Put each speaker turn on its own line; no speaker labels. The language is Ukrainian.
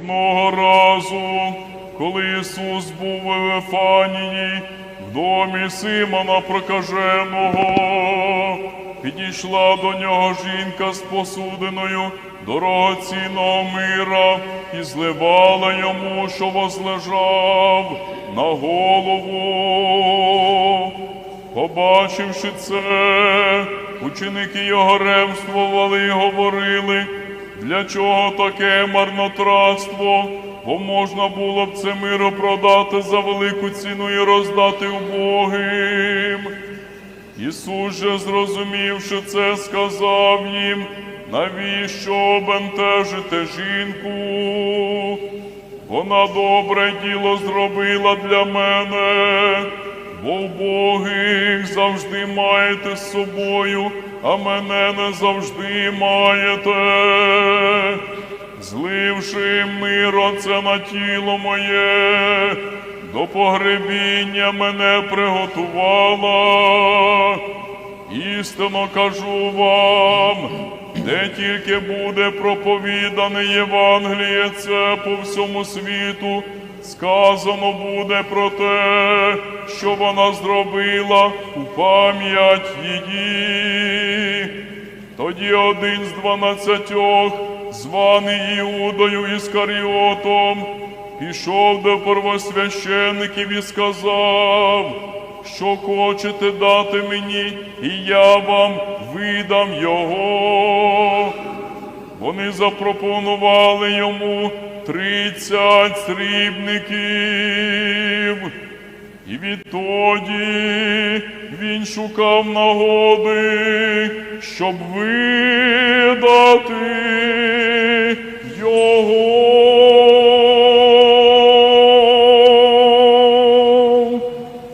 Одного разу, коли Ісус був у Вифанії, в домі Симона Прокаженого, підійшла до нього жінка з посудиною дорогоцінного мира і зливала йому, що возлежав на голову. Побачивши це, ученики його ревствували і говорили, для чого таке марнотратство, бо можна було б це миро продати за велику ціну і роздати убогим. Ісус же, зрозумівши це, сказав їм, навіщо бентежите жінку? Вона добре діло зробила для мене, бо вбогих завжди маєте з собою, а мене не завжди маєте. Зливши миро це на тіло моє, до погребіння мене приготувала. Істинно кажу вам, де тільки буде проповідане Євангеліє це по всьому світу, сказано буде про те, що вона зробила у пам'ять її. Тоді один з дванадцятьох, званий Іудою Іскаріотом, пішов до первосвящеників і сказав, що хочете дати мені, і я вам видам його. Вони запропонували йому тридцять срібників. І відтоді він шукав нагоди, щоб видати.